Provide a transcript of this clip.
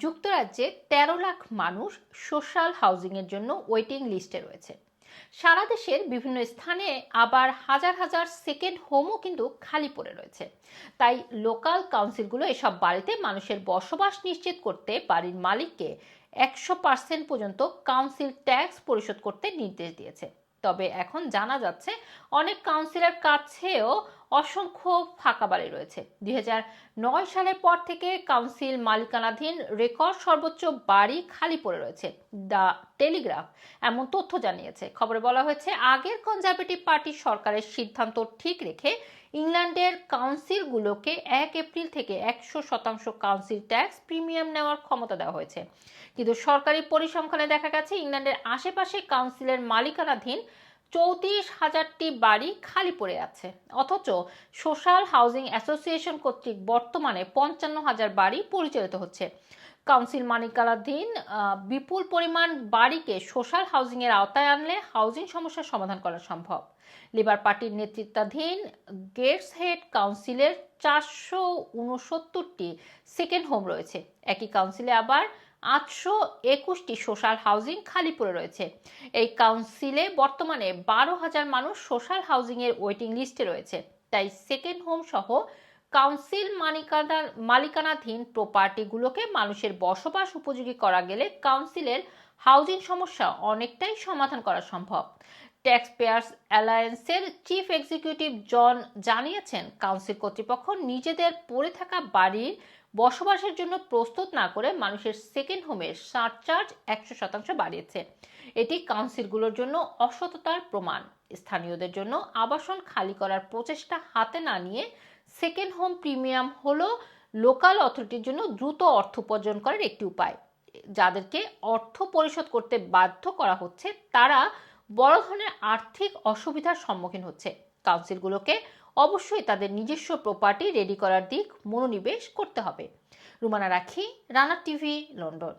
যুক্তরাজ্যে তেরো লাখ মানুষ সোশ্যাল হাউজিংয়ের জন্য ওয়েটিং লিস্টে রয়েছে। সারা দেশের বিভিন্ন স্থানে আবার হাজার হাজার সেকেন্ড হোমও কিন্তু খালি পড়ে রয়েছে। তাই লোকাল কাউন্সিলগুলো এসব বাড়িতে মানুষের বসবাস নিশ্চিত করতে বাড়ির মালিককে একশো পার্সেন্ট পর্যন্ত কাউন্সিল ট্যাক্স পরিশোধ করতে নির্দেশ দিয়েছে। তবে এখন জানা যাচ্ছে, অনেক কাউন্সিলের কাছেও অসংখ্য ফাঁকা বাড়ি রয়েছে। দুই নয় সালের পর থেকে কাউন্সিল মালিকানাধীন রেকর্ড সর্বোচ্চ বাড়ি খালি পড়ে রয়েছে। দ্য টেলিগ্রাফ এমন তথ্য জানিয়েছে। খবরে বলা হয়েছে, আগের কনজারভেটিভ পার্টি সরকারের সিদ্ধান্ত ঠিক রেখে ইংল্যান্ডের কাউন্সিলগুলোকে এক এপ্রিল থেকে একশো শতাংশ কাউন্সিল ট্যাক্স প্রিমিয়াম নেওয়ার ক্ষমতা দেওয়া হয়েছে। কিন্তু সরকারি পরিসংখ্যানে দেখা গেছে, ইংল্যান্ডের আশেপাশে কাউন্সিলের মালিকানাধীন চৌত্রিশ হাজারটি বাড়ি খালি পড়ে আছে। অথচ সোশ্যাল হাউজিং অ্যাসোসিয়েশন কর্তৃক বর্তমানে পঞ্চান্ন হাজার বাড়ি পরিচালিত হচ্ছে। কাউন্সিল মালিকানাধীন বিপুল পরিমাণ বাড়িকে সোশ্যাল হাউজিংয়ের আওতায় আনলে হাউজিং সমস্যার সমাধান করা সম্ভব। লিবার পার্টির নেতৃত্বাধীন গেটস হেড কাউন্সিলের চারশো উনসত্তরটি সেকেন্ড হোম রয়েছে। একই কাউন্সিলে আবার আটশো একুশটি সোশ্যাল হাউজিং খালি পড়ে রয়েছে। এই কাউন্সিলে বর্তমানে বারো হাজার মানুষ সোশ্যাল হাউজিংয়ের ওয়েটিং লিস্টে রয়েছে। তাই সেকেন্ড হোম সহ কাউন্সিল মালিকানা মালিকানাধীন প্রপার্টিগুলোকে মানুষের বসবাস উপযোগী করা গেলে কাউন্সিলের হাউজিং সমস্যা অনেকটাই সমাধান করা সম্ভব। ট্যাক্স পেয়ার্স অ্যালায়েন্সের চিফ এক্সিকিউটিভ জন জানিয়েছেন, কাউন্সিল কর্তৃপক্ষ নিজেদের পড়ে থাকা বাড়ির বসবাসের জন্য প্রস্তুত না করে মানুষের সেকেন্ড হোমের সারচার্জ একশো শতাংশ বাড়িয়েছে। এটি কাউন্সিলগুলোর জন্য অসততার প্রমাণ। স্থানীয়দের জন্য আবাসন খালি করার প্রচেষ্টা হাতে না নিয়ে সেকেন্ড হোম প্রিমিয়াম হলো লোকাল অথরিটির জন্য দ্রুত অর্থ উপার্জন করার একটি উপায়। যাদেরকে অর্থ পরিশোধ করতে বাধ্য করা হচ্ছে, তারা বড় ধরনের আর্থিক অসুবিধার সম্মুখীন হচ্ছে। কাউন্সিলগুলোকে অবশ্যই তাদের নিজস্ব প্রপার্টি রেডি করার দিক মনোনিবেশ করতে হবে। রুমানা রাখি, রানা টিভি, লন্ডন।